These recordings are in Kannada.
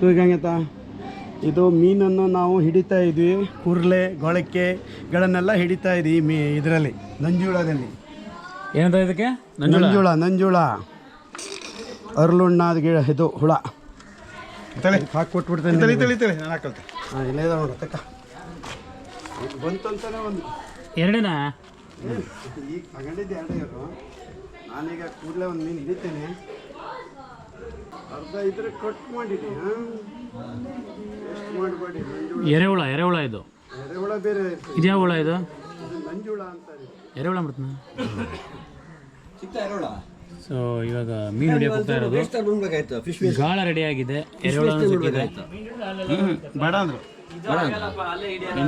ಹೀಗಂಗತ್ತ ಇದು ಮೀನನ್ನು ನಾವು ಹಿಡಿತಾ ಇದ್ವಿ. ಕುರ್ಲೆ ಗೊಳಕೆಗಳನ್ನೆಲ್ಲ ಹಿಡಿತಾ ಇದ್ವಿ ಮೀ ಇದರಲ್ಲಿ ನಂಜುಳದಲ್ಲಿ. ಏನಂತ ಇದಕ್ಕೆ? ನಂಜುಳ. ನಂಜುಳ ಅರ್ಲುಣ್ಣ ಗಿಡ ಇದು ಹುಳ. ಹಾಕಿ ಕೊಟ್ಬಿಡ್ತೇನೆ ಹಾಂ ಇಲ್ಲ ಇದಾವೆ ನೋಡು ತಕ್ಕ. ಬಂತಂತಾನೆ ಒಂದು ಎರಡೇನಾ? ಈಗ ತಗೊಂಡಿದ್ದೆ ಎರಡೇ ಇವರು ನಾನೀಗ ಕೂಡಲೇ ಒಂದು ಮೀನು ಹಿಡಿತೇನೆ. ಅರ್ಧ ಇದ್ರೆ ಕಟ್ ಎಷ್ಟು ಮಾಡಬೇಡಿ ಎರೆಹುಳ ಎರೆಹುಳ ಇದು. ಎರೆಹುಳ ಬೇರೆ. ಇದ್ಯಾವ ಹುಳ ಇದು? ಮಂಜುಳ ಅಂತಾರೆ ಎರೆಹುಳ ಮಾಡ್ತಾನ ಸೊ ಇವಾಗ ಮೀನು ಹಿಡಿಯಕ್ಕೆ ಹೋಗ್ತಾ ಇರೋದು. ಗಾಳ ರೆಡಿ ಆಗಿದೆ ಎರೆಹುಳ ಸಿಕ್ಕಿದೆ ಬೇಡ ಅಂದ್ರು.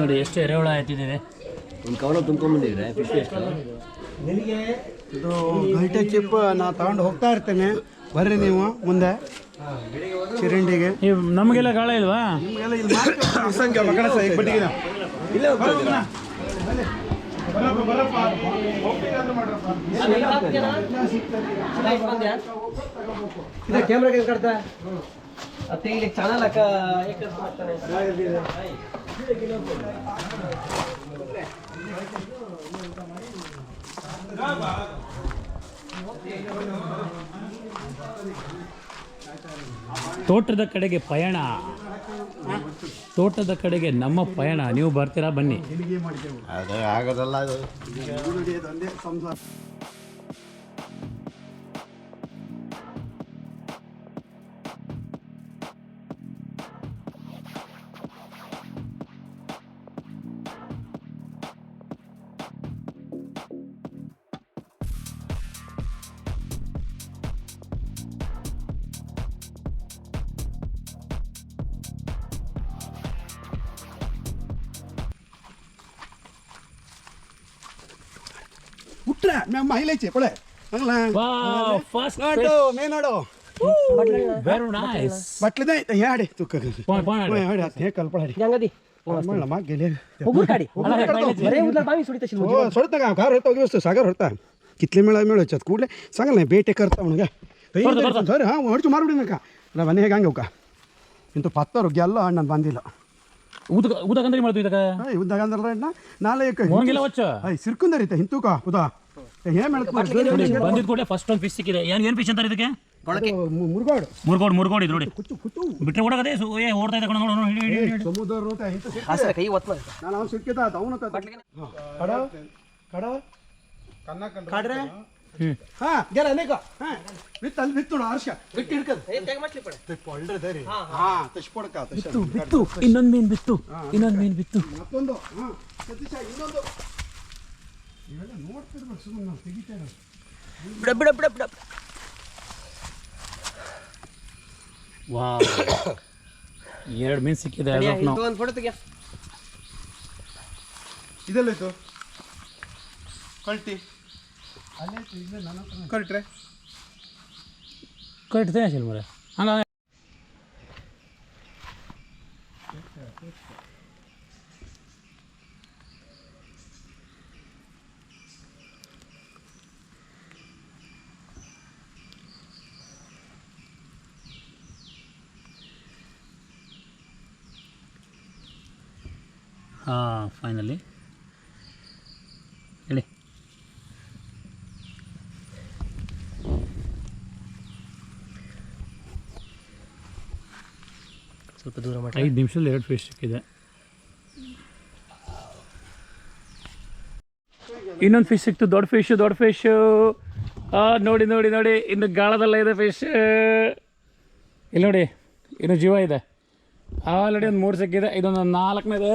ನೋಡಿ ಎಷ್ಟು ಎರೆಹುಳ ಎತ್ತಿದೆ ಒಂದು ಕವಲ ತುಂಬ್ಕೊಂಡ್ಬಂದಿದ್ರೆ ಫಿಶ್ ವೇಸ್ಟ್ ಇದು ಗಲ್ಟೆ ಚಿಪ್ಪ ನಾ ತಗೊಂಡು ಹೋಗ್ತಾ ಇರ್ತೇನೆ. ಬರ್ರಿ ನೀವು ಮುಂದೆ. ಚಿರಂಡಿಗೆ. ನೀವು ನಮಗೆಲ್ಲ ಗಾಳ ಇಲ್ವಾ? ನಿಮಗೆಲ್ಲ ಇಲ್ಲಿ ಮಕ್ಕಳ ಸಹ. ಇಲ್ಲೇ ಹೋಗ್ತಾ ಕ್ಯಾಮ್ರಾ ಇಲ್ಲಿ ಚಾನಲ್ ಅಕ್ಕ ತೋಟದ ಕಡೆಗೆ ಪಯಣ. ತೋಟದ ಕಡೆಗೆ ನಮ್ಮ ಪಯಣ. ನೀವು ಬರ್ತೀರಾ? ಬನ್ನಿ. ಅದು ಆಗೋದಲ್ಲ ಹುಟ್ರ ನಮ್ಮ ಮಹಿಳೆ ಕೊಳೆ ಅಲ್ಲ? ಫಸ್ಟ್ ನೋಡು ಮೇ ನೋಡು. ವೆರಿ ನೈಸ್ ಬಟ್ಲಿದೆ ಯಾಡಿ ತುಕ್ಕ ಪಾಯಿಂಟ್ ಪಾಯಿಂಟ್ ಯಾಡಿ ಹತ್ತು ಹೇಗೆ ಕಲ್ಪಡಿ ಹೆಂಗದಿ ಮಳ್ಳ ಮಾ ಗೆಲೆ. ಒಬ್ಬರು ಕಾಡಿ. ಬರೇ ಉದ್ಲ ಬಾವಿ ಸುಡಿತ ಓ ಕಾರ್ ಹೊರತ ಹೋಗಿ ವಸ್ತು ಸಾಗರ್ ಹೊರತ ಕಿತ್ಲೆ ಮೇಳ ಮೇಳ ಹಚ್ಚತ್ ಕೂಡಲೇ. ಸಾಗಲ್ಲ ಬೇಟೆ ಕರ್ತ ಅವನಿಗೆ. ಸರಿ ಹಾಂ ಹೊಡ್ಚು ಮಾರ್ಬಿಡಿ ನಕ ನಾ ಮನೆ ಹೇಗೆ ಹಂಗೆ ಇಂತು ಪತ್ತರು ಗೆಲ್ಲ ಅಣ್ಣ ಬಂದಿಲ್ಲ. ಊದ ಊದಕಂದ್ರಿ ಮಾಡ್ತು ಇದಕ್ಕ ಏಯ್ ಉದ್ದಾಗ ಅಂದ್ರಲ್ಲ ಅಣ್ಣ. ನಾಳೆ ಸಿರ್ಕುಂದರಿತ ಹಿಂತೂಕ ಉದಾ. ಬಂದಿದ್ ಕೂಡ ಫಸ್ಟ್ ಒಂದು ಫಿಶ್ ಸಿಕ್ಕಿದೆ. ಏನ್ ಏನ್ ಫಿಶ್ ಅಂತಾರೆ ಇದಕ್ಕೆ? ಮುರುಗೋಡು. ಮುರ್ಗೋಡ್ ಮುರ್ಗೋಡ್ ಇದು ನೋಡಿ. ಕುತ್ತು ಕುತ್ತು ಬಿಟ್ರೆ ಓಡಕದೆ ಸು- ಏ ಓಡ್ತಾ ಇದೆ ಕಣ ನೋಡಿ ನೋಡು, ಹಿಡಿ ಸಮುದ್ರ ರೋಟ ಇಂತ ಸಿಕ್ಕ ಕೈ ಒತ್ತ ನಾನು ಅವ್ನು ಸಿಕ್ಕಿದ ಅವನ ಕಡ ಕಡ ಕಡ್ರೆ ಹಾ ಗೆಲ ಅನೇಕ ಹಾ. ಬಿತ್ತು ಅಲ್ಲಿ ಬಿತ್ತು ನೋಡು ಹರ್ಷ. ಬಿಟ್ಟು ಹಿಡ್ಕದು ಒಳ್ಳೆ ಧೈರ್ಯ ಹಾ ತಶ್ಪಡ್ಕ ತಶ ಬಿತ್ತು ಇನ್ನೊಂದ್ ಮೀನ್ ಬಿತ್ತು. ಇನ್ನೊಂದ್ ಮೀನ್ ಬಿತ್ತು. ಮತ್ತೊಂದು. ಹಾ ಸತೀಶ ಇನ್ನೊಂದು. ಇವೆಲ್ಲ ನೋಡ್ತಿರ್ಬೇಕು ಸುಮ್ಮನೆ ನಾವು ತೆಗಿತಾ ಇರೋದು. ಬಿಡ ಬಿಡ ಬಿಡ ಬಿಡ ವಾ ಎರಡು ಮೀನ್ ಸಿಕ್ಕಿದೆ. ಒಂದು ಫೋಟೋ ತೆಗಿಯ. ಇದೆಲ್ಲಿತ್ತು ಕಳ್ಟಿ ಕಳ್ಟ್ರೆ ಕರೆಕ್ಟ್ ತಿನ್ನಿಸಿಲ್ಲ ಮರೆ ಹಂಗ ಹಾಂ ಫೈನಲಿ ಹೇಳಿ. ಸ್ವಲ್ಪ ದೂರ ಮಾಡಿ ಐದು ನಿಮಿಷದಲ್ಲಿ ಎರಡು ಫಿಶ್ ಸಿಕ್ಕಿದೆ ಇನ್ನೊಂದು ಫಿಶ್ ಸಿಕ್ತು ದೊಡ್ಡ ಫಿಶ್ ದೊಡ್ಡ ಫಿಶ್ ನೋಡಿ ನೋಡಿ ನೋಡಿ ಇನ್ನು ಗಾಳದಲ್ಲ ಇದೆ ಫಿಶ್ ಇಲ್ಲಿ ನೋಡಿ ಇನ್ನು ಜೀವ ಇದೆ. ಆಲ್ರೆಡಿ ಒಂದು ಮೂರು ಸಿಕ್ಕಿದೆ ಇದೊಂದು ನಾಲ್ಕನೇದು.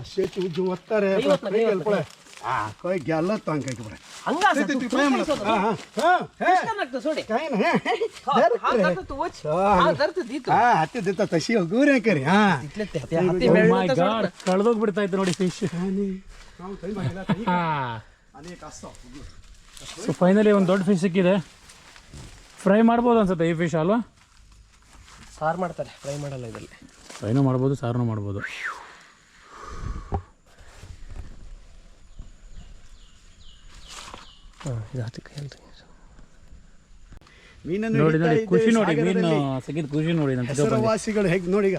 ಅಷ್ಟೇ ಉಜ್ಜು ಒತ್ತಾರೆ ಗೆಲ್ಲ ತಂಕ ಕೈ ಬಿಡ. ಹಂಗ ಹಾ ಹಾ. ಹಾ ಹೇ. ಸೋಡಿ. ಕಾಯಿನ ಹೇ ದೀತು. ಹಾ ಹತ್ತಿ ದಿತ್ತ ತಸಿ ಗೂರಿ ಹಾಕರಿ ಹಾ. Oh my God, ಕಳ್ದೋಗ್ಬಿಡ್ತಾ ಇತ್ತು ನೋಡಿ ಫಿಶ್ ಸೊ ಫೈನಲಿ ಒಂದು ದೊಡ್ಡ ಫಿಶ್ ಸಿಕ್ಕಿದೆ. ಫ್ರೈ ಮಾಡ್ಬೋದು ಅನ್ಸುತ್ತೆ ಈ ಫಿಶ್ ಅಲ್ವಾ? ಸಾರು ಮಾಡ್ತಾರೆ ಫ್ರೈ ಮಾಡಲ್ಲ ಇದರಲ್ಲಿ. ಫ್ರೈನೂ ಮಾಡ್ಬೋದು ಸಾರನೂ ಮಾಡ್ಬೋದು. ಹಾಂ ಇದು ಹತ್ತಕ್ಕೆ ಹೇಳ್ತೀನಿ. ಮೀನನ್ನು ನೋಡಿ ನೋಡಿ ಖುಷಿ ನೋಡಿ ಮೀನು. ಸಿಕ್ಕಿದ ಖುಷಿ ನೋಡಿ ನಮ್ಮ ಹೆಸರುವಾಸಿಗಳು ಹೇಗೆ ನೋಡಿ ಈಗ?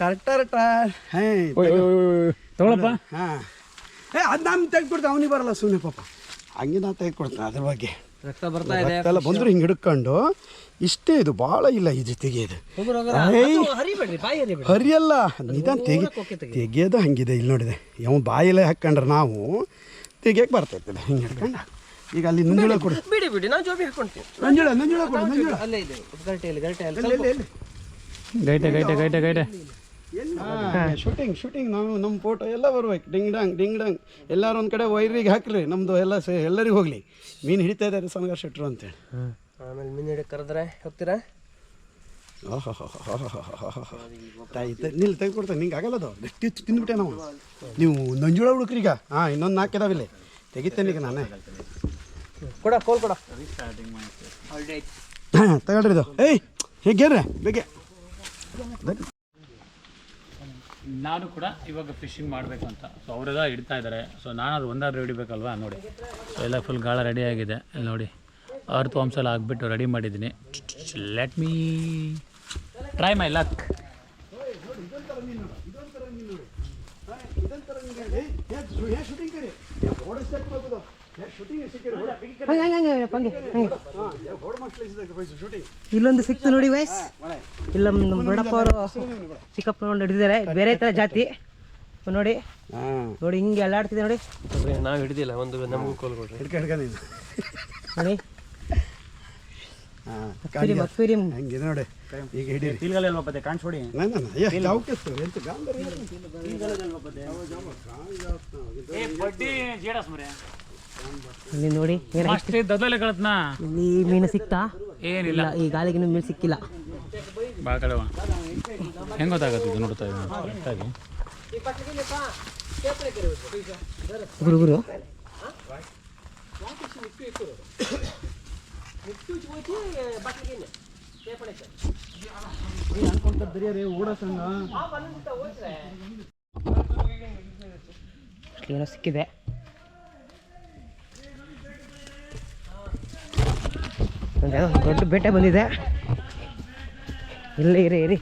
ಟರ್ ಟರ್ ಟರ್ ಹೇ ತಗೊಳಪ್ಪ. ಹಾ. ಏ ಅದು ನಾನು ತೆಗೆದ್ಕೊಡ್ತೆ ಅವನಿಗೆ ಬರಲ್ಲ ಸುಮ್ಮನೆ ಪಾಪ. ಹಂಗೆ ನಾನು ತೆಗೆದ್ಕೊಡ್ತೇನೆ ಅದ್ರ ಬಗ್ಗೆ. ರಕ್ತ ಬರ್ತಾ ಇದೆ ಎಲ್ಲ ಬಂದ್ರು ಹಿಂಗೆ ಹಿಡ್ಕೊಂಡು ಇಷ್ಟೇ ಇದು ಭಾಳ ಇಲ್ಲ ಈ ಜೊತೆಗೆ ಇದು. ಹರಿಯಲ್ಲ ನಿಧಾನ ತೆಗಿ ತೆಗಿಯೋದು ಹಂಗಿದೆ ಇಲ್ಲಿ ನೋಡಿದೆ. ಯಾವ ಬಾಯಲ್ಲೇ ಹಾಕೊಂಡ್ರೆ ನಾವು ತೆಗಿಯಕ್ಕೆ ಬರ್ತೈತೆ ಹಿಂಗೆ ಹಿಡ್ಕೊಂಡು. ಈಗ ಅಲ್ಲಿ ನಂಜುಳ ಕೊಡು. ಬಿಡಿ ಬಿಡಿ ನಾನು ಜೋಬಿ ಹಾಕೊಂಡ್ತೀನಿ ನಂಜುಳ ನಂಜುಳ ಕೊಡು ನಂಜುಳ ಅಲ್ಲೇ ಇದೆ ಅಲ್ಲಿ ಎಲ್ಲಿ ಗೈಟೆ ಗೈಟೆ ಗೈಟೆ ಗೈಟೆ. ಶೂಟಿಂಗ್ ಶೂಟಿಂಗ್ ನಾವು ನಮ್ಮ ಫೋಟೋ ಎಲ್ಲ ಬರ್ಬೇಕು. ಡಿಂಗ್ ಡಾಂಗ್ ಡಿಂಗ್ ಡಂಗ್ ಎಲ್ಲರೂ ಒಂದು ಕಡೆ ವೈರಿಗೆ ಹಾಕ್ರಿ ನಮ್ಮದು ಎಲ್ಲ ಸೇ ಎಲ್ಲರಿಗೂ ಹೋಗಲಿ. ಮೀನು ಹಿಡಿತಾ ಇದ್ದಾರೆ ಸನಗಾರ್ ಶೆಟ್ರು ಅಂತೇಳಿ ಆಮೇಲೆ ಮೀನು ಹಿಡಿಯಕ್ಕೆ ಕರೆದ್ರೆ ಹೋಗ್ತೀರಾ? ನಿಲ್ ತೆಗೆದುಕೊಡ್ತಾನೆ ನಿಂಗೆ ಆಗಲ್ಲ ಅದು ಗಟ್ಟಿ ತಿಂದ್ಬಿಟ್ಟೆ ನಾವು ನೀವು ನಂಜುಳ ಹುಡುಕ್ರೀಗ ಹಾಂ ಇನ್ನೊಂದು ನಾಲ್ಕು ಇದಾವಿಲ್ಲಿ ತೆಗಿತೇನೆ ಈಗ ನಾನೇ ಕೊಡ ಕೋಲ್ ಕೊಡ ಹಾಂ ತಗೊಳ್ರಿ ಇದು ಏಯ್ ಹೇಗ್ಯಾರ ಬೇಗೆ ನಾನು ಕೂಡ ಇವಾಗ ಫಿಶಿಂಗ್ ಮಾಡಬೇಕು ಅಂತ. ಸೊ ಅವರೆಲ್ಲ ಇಡ್ತಾ ಇದ್ದಾರೆ ಸೊ ನಾನು ಅದು ಒಂದಾದ್ರೂ ಹಿಡಿಬೇಕಲ್ವಾ? ನೋಡಿ. ಸೊ ಎಲ್ಲ ಫುಲ್ ಗಾಳ ರೆಡಿ ಆಗಿದೆ. ಇಲ್ಲಿ ನೋಡಿ. ಅರ್ತ್ ವಾಮ್ಸ್ ಎಲ್ಲ ಹಾಕ್ಬಿಟ್ಟು ರೆಡಿ ಮಾಡಿದ್ದೀನಿ. Let me try my luck ಇಲ್ಲೊಂದು ಸಿಕ್ತು ನೋಡಿ ವಯಸ್ ಇಲ್ಲ ನಮ್ಮ ದೊಡ್ಡಪ್ಪ ಅವರು ಚಿಕ್ಕಪ್ಪ ಹಿಡಿದಿದ್ದಾರೆ. ಬೇರೆ ಥರ ಜಾತಿ. ನೋಡಿ ಹಾಂ. ನೋಡಿ ಹಿಂಗೆ ಅಲ್ಲಾಡ್ತಿದೆ ನೋಡಿ. ನಾವು ಹಿಡಿದಿಲ್ಲ ಒಂದು ನಮಗೂ ಕೋಲ್ ಕೊಡ್ರಿ. ನೋಡಿ. ನೋಡಿ ಈಗ ಇಲ್ಲಿ ನೋಡಿ ಏನ ದದಲೆ ಕಳತ್ನಾ? ಇಲ್ಲಿ ಮೀನು ಸಿಕ್ತಾ? ಏನಿಲ್ಲ. ಈ ಗಾಳಿಗೆ ಇನ್ನೂ ಮೀನು ಸಿಕ್ಕಿಲ್ಲ. ಭಾಳ ಕಡೆ ಹೆಂಗೆ ಗೊತ್ತಾಗತ್ತೆ ಇದು ನೋಡ್ತಾ ಇದ್ದೀನಿ ಕರೆಕ್ಟಾಗಿ ಗುರು ಗುರು. ಏನೋ ಸಿಕ್ಕಿದೆ. ದೊಡ್ಡ ಬೇಟೆ ಬಂದಿದೆ. ಇಲ್ಲೇ ಇರಿ ಇರಿ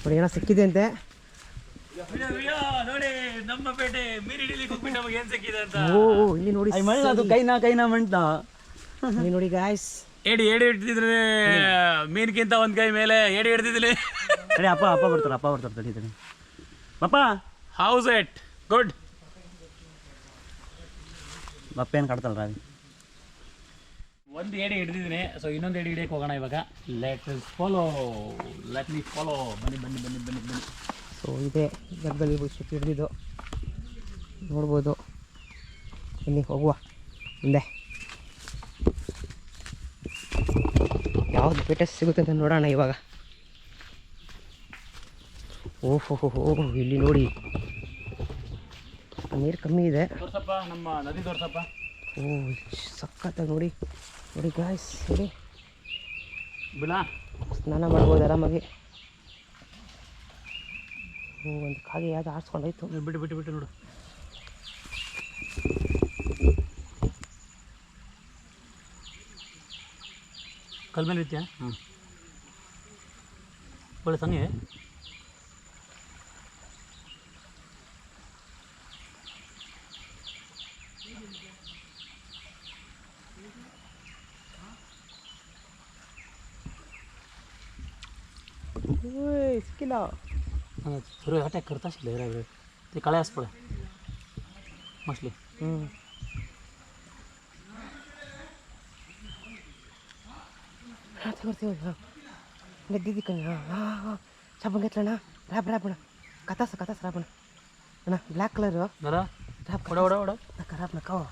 ನೋಡಿ ಏನೋ ಸಿಕ್ಕಿದೆ ಅಂತೆ ನೋಡಿ ನಮ್ಮ ಪೇಟೆ ಏನ್ ಸಿಕ್ಕಿದೆ ಅಂತ ಓ ಓ, ಇಲ್ಲಿ ನೋಡಿ ಅದು ಕೈನಾ ಕೈನಾ ಮಂಟ ಇಲ್ಲಿ ನೋಡಿ ಗಾಯ್ಸ್ ಏಡಿ ಏಡಿ ಹಿಡ್ತಿದ್ರೆ ಮೀನ್ಗಿಂತ ಒಂದ್ ಕೈ ಮೇಲೆ ಏಡಿ ಹಿಡ್ತಿದ್ಲಿ ಅರೆ ಅಪ್ಪ ಅಪ್ಪ ಬರ್ತಾರೆ ಅಪ್ಪ ಬರ್ತಾರೆ ತಡಿ ತಡಿ. ಪಪ್ಪ ಹೌಸ್ ಇಟ್ ಗುಡ್ ಬಪ್ಪ ಏನು ಕಾಡ್ತಲ್ಲ ರಾವಿ ಒಂದು ಏಡಿ ಹಿಡಿದಿದ್ದೀನಿ. ಸೊ ಇನ್ನೊಂದು ಏಡಿ ಹಿಡಿಯಕ್ಕೆ ಹೋಗೋಣ ಇವಾಗ. Let follow let me follow ಬನ್ನಿ ಬನ್ನಿ ಬನ್ನಿ ಬನ್ನಿ ಬನ್ನಿ. ಸೊ ಇದೆ ಗರ್ಭದಲ್ಲಿ ಸುತ್ತ ಹಿಡಿದಿದ್ದು. ನೋಡ್ಬೋದು. ಬನ್ನಿ ಹೋಗುವ. ಮುಂದೆ. ಯಾವ್ದು ಬೇಟೆ ಸಿಗುತ್ತೆ ಅಂತ ನೋಡೋಣ ಇವಾಗ. ಓಹೋ ಹೋ ಇಲ್ಲಿ ನೋಡಿ. ನೀರು ಕಮ್ಮಿ ಇದೆ. ತೋರ್ಸಪ್ಪ ನಮ್ಮ ನದಿ ತೋರ್ಸಪ್ಪ. ಓ ಸಖತ್ತಾಗಿ ನೋಡಿ. ನೋಡಿ ಗಾಯ್ಸ್ ನೋಡಿ. ಸ್ನಾನ ಮಾಡ್ಬೋದು ಆರಾಮಾಗಿ. ಒಂದು ಕಾಗೆ ಯಾವ್ದು ಆರಿಸ್ಕೊಂಡೋಯ್ತು ಬಿಟ್ಟು ಬಿಟ್ಟು ಬಿಟ್ಟು ನೋಡು. ಕಲ್ಮೇಲೆ ಇದೆಯಾ? ಹ್ಞೂ ಒಳ್ಳೆ ಸಂಗೆ होय केला थोडं अटॅक करता शिकले राय ते काळे आसपळ मसले. दीदी कण साबण घेतला ना? राब राबणा कातास कातास राबणा ना. ब्लॅक कलर जरा राब ओढा ओढा ओढा. नका राब ना कावा हो?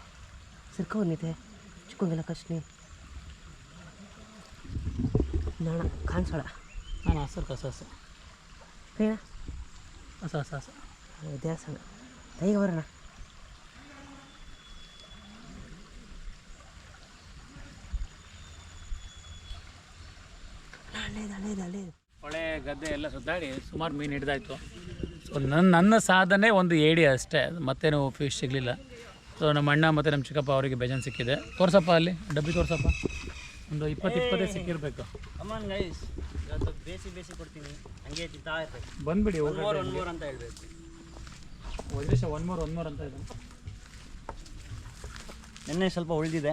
सिरकवर नाही ते चिकून गेला कश नाही ना खान सोडा. ಹಾಂ ಸರ್ ಕಸ ಹಸ ಬೇಡ ಹೊಸ ಹೊಸ ಹೊಸ ದೇವಸ್ಥಾನ ಹೇಗೆ ಬರೋಣ. ಒಳ್ಳೆ ಗದ್ದೆ ಎಲ್ಲ ಸುತ್ತಾಡಿ ಸುಮಾರು ಮೀನು ಹಿಡ್ದಾಯಿತು. ಸೊ ನನ್ನ ನನ್ನ ಸಾಧನೆ ಒಂದು ಏಡಿ ಅಷ್ಟೇ. ಮತ್ತೇನು ಫಿಶ್ ಸಿಗಲಿಲ್ಲ. ಸೊ ನಮ್ಮ ಅಣ್ಣ ಮತ್ತು ನಮ್ಮ ಚಿಕ್ಕಪ್ಪ ಅವರಿಗೆ ಬೇಜಾನ್ ಸಿಕ್ಕಿದೆ. ತೋರ್ಸಪ್ಪ ಅಲ್ಲಿ ಡಬ್ಬಿ ತೋರ್ಸಪ್ಪ. ಒಂದು ಇಪ್ಪತ್ತು ಇಪ್ಪತ್ತೇ ಸಿಕ್ಕಿರಬೇಕು. ಬೇಸಿ ಬೇಸಿ ಕೊಡ್ತೀನಿ. ಹಂಗೆ ತಿಂತಾ ಇರ್ಬೇಕು ಬಂದ್ಬಿಡಿ ಒನ್ ಮೋರ್ ಒನ್ ಮೋರ್ ಅಂತ ಹೇಳ್ಬೇಕು. ದಿವಸ ಒನ್ ಮೂರು ಒನ್ ಮೋರ್ ಅಂತ ಇದೆ ನಿನ್ನೆ ಸ್ವಲ್ಪ ಉಳಿದಿದೆ.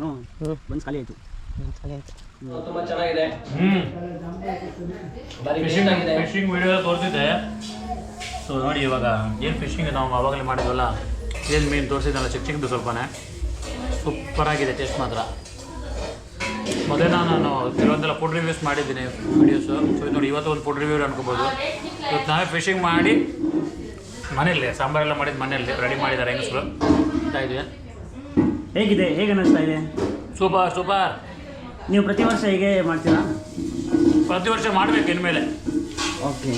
ಬಂದು ಖಾಲಿ ಆಯಿತು. ಸರಿ ಆಯ್ತು. ಫಿಶಿಂಗ್ ಫಿಶಿಂಗ್ ವಿಡಿಯೋ ತೋರಿಸಿದ್ದೆ ಸೊ ನೋಡಿ ಇವಾಗ ಏನು ಫಿಶಿಂಗ್ ನಾವು ಆವಾಗಲೇ ಮಾಡಿದ್ವಲ್ಲ ಏನು ಮೀನು ತೋರಿಸಿದ್ನಲ್ಲ ಚಿಕ್ಕ ಚಿಕ್ಕದು ಸ್ವಲ್ಪನೇ. ಸೂಪರಾಗಿದೆ ಟೇಸ್ಟ್ ಮಾತ್ರ. ಮೊದಲೇ ನಾನು ಕೆಲವೊಂದೆಲ್ಲ ಫುಡ್ ರಿವ್ಯೂಸ್ ಮಾಡಿದ್ದೀನಿ ವೀಡಿಯೋಸು ಸೊ ಇದು ನೋಡಿ ಇವತ್ತು ಒಂದು ಫುಡ್ ರಿವ್ಯೂ ಅನ್ಕೋಬೋದು. ಇವತ್ತು ನಾವೇ ಫಿಶಿಂಗ್ ಮಾಡಿ ಮನೆಯಲ್ಲೇ ಸಾಂಬಾರೆಲ್ಲ ಮಾಡಿದ್ದು ಮನೆಯಲ್ಲಿ ರೆಡಿ ಮಾಡಿದ್ದಾರೆ ಹೆಂಗಸರು. ಇಷ್ಟ ಇದೆ? ಹೇಗಿದೆ? ಹೇಗೆ ಅನ್ನಿಸ್ತಾ ಇದೆ? Super super. ನೀವು ಪ್ರತಿ ವರ್ಷ ಹೇಗೆ ಮಾಡ್ತೀರಾ? ಪ್ರತಿ ವರ್ಷ ಮಾಡಬೇಕು ಇನ್ಮೇಲೆ. ಓಕೆ.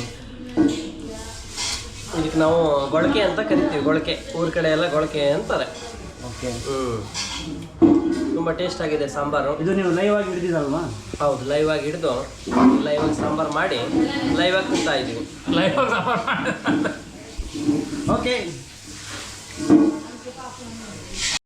ಇದಕ್ಕೆ ನಾವು ಗೊಳಕೆ ಅಂತ ಕರಿತೀವಿ ಗೊಳಕೆ. ಊರ ಕಡೆ ಎಲ್ಲ ಗೊಳಕೆ ಅಂತಾರೆ. ಓಕೆ. ತುಂಬ ಟೇಸ್ಟ್ ಆಗಿದೆ ಸಾಂಬಾರು. ಇದು ನೀವು ಲೈವ್ ಆಗಿ ಹಿಡಿದಿರಲ್ವಾ? ಹೌದು ಲೈವ್ ಆಗಿ ಹಿಡಿದು ಲೈವ್ ಆಗಿ ಸಾಂಬಾರು ಮಾಡಿ ಲೈವ್ ಆಗಿ ತಿಂತಾ ಇದ್ದೀವಿ ಆಗಿ ಸಾಂಬಾರು ಮಾಡಿ. ಓಕೆ.